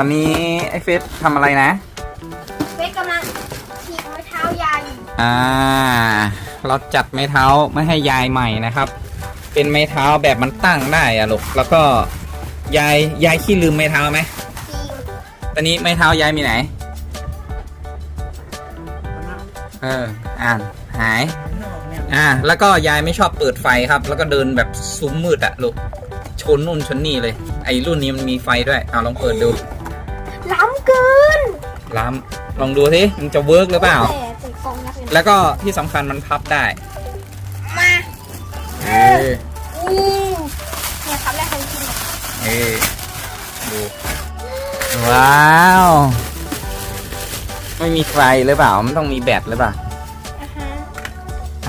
ตอนนี้ไอ้เฟสทำอะไรนะ เฟซกำลังฉีกไม้เท้ายายอยู่อ่า เราจัดไม้เท้าไม่ให้ยายใหม่นะครับ เป็นไม้เท้าแบบมันตั้งได้อะลูกแล้วก็ยายยายขี้ลืมไม้เท้าไหมจริงตอนนี้ไม้เท้ายายมีไหน เออ อ่านหาย อ่า แล้วก็ยายไม่ชอบเปิดไฟครับ แล้วก็เดินแบบซุ้มมืดอะลูก ชนนู่นชนนี่เลย ไอ้รุ่นนี้มันมีไฟด้วย เอาลองเปิดดู ล้ำเกินล้ำลองดูสิมันจะเวิร์กหรือเปล่า แต่ใส่กล่องยักษ์เลยนะแล้วก็ที่สำคัญมันพับได้มาเอออืมเนี่ยครับแรกของจริงอะเออดูว้าว ไม่มีไฟหรือเปล่า มันต้องมีแบตหรือเปล่าอ่าฮะ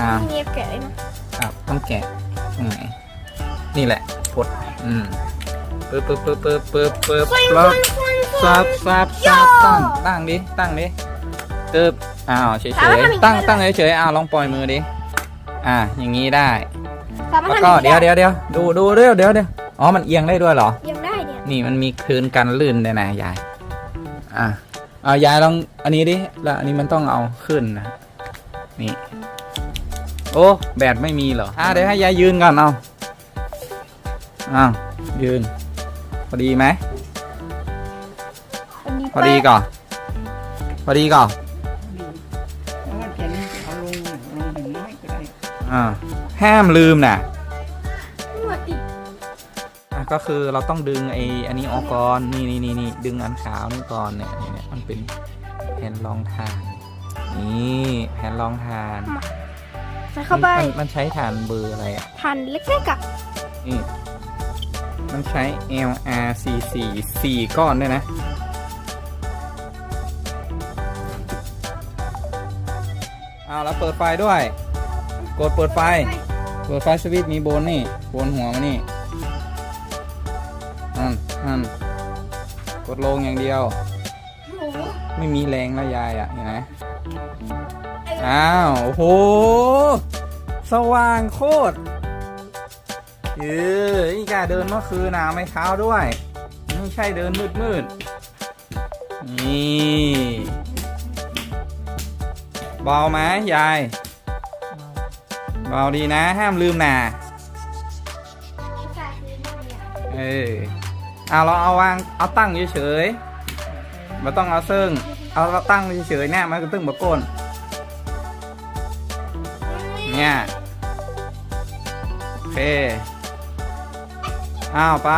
อ่า เงียบแกะเลยนะครับต้องแกะตรงไหนนี่แหละกดอืมปึ๊บปึ๊บปึ๊บปึ๊บปึ๊บปึ๊บควันคปึ๊วับนควันค ซัวันบซับโย่ซับตั้งตั้งดิตั้งดิตึบอ้าวเฉยถามว่าทำอย่างนี้ๆตั้งได้ไหมตั้งเฉยๆอ้าวลองปล่อยมือดิอ่าอย่างนี้ได้ สามารถแล้วทำก็อย่างเดี๋ยวนี้ไเดี๋ยวเดี๋ยวดูดูเดี๋ยวเดี๋ยวเดี๋ยวอ๋อมันเอียงได้ด้วยเหรอยังได้เนี่ยนี่มันมีคืนกันลื่นด้วยนะยาย อะเอายายลองอันนี้ดิ แล้วอันนี้มันต้องเอาขึ้นนะ นี่ โอ้แบตไม่มีเหรอ อะเดี๋ยวให้ยายยืนก่อนเอาอ้าวยืน พอดีไหม พอดีพอดีก่อนพอดีก่อนแล้วมันจะนี่เอาลงลงถึงน้อยก็ได้อ่าห้ามลืมนะหัวติดอะก็คือเราต้องดึงไอ้อันนี้ออกก่อนนี่นี่นี่นี่ดึงอันขาวนี่ก่อนเนี่ยเนี่ยเนี่ยมันเป็นแผ่นรองทานนี่แผ่นรองทานใส่เข้าไปมันมันใช้ฐานเบอร์อะไรอะทันเล็กๆอะนี่มันใช้ LRCC 4ก้อนด้วยนะ อาแล้วเปิดไฟด้วย กดเปิดไฟ เปิดไฟสวิตช์มีโบนนี่โบนหัวมานี่อันอันกดลงอย่างเดียว โอ้โหไม่มีแรงแล้วยายอะเห็นไหมอ้าวโอ้โห สว่างโคตรเออนี่กาเดินเมื่อคืนหนะไม่เท้าด้วย ไม่ใช่เดินมืดมืดๆนี่ เบาไหมยายเบาดีนะ ห้ามลืมนะใส่คืนเออเอาเราเอาวางเอาตั้งเฉยๆไม่ต้องเอาซึ่งเอาตั้งเฉยๆเนี่ยมันก็ตึ้งบะก้นเนี่ยโอเคอ้าวไป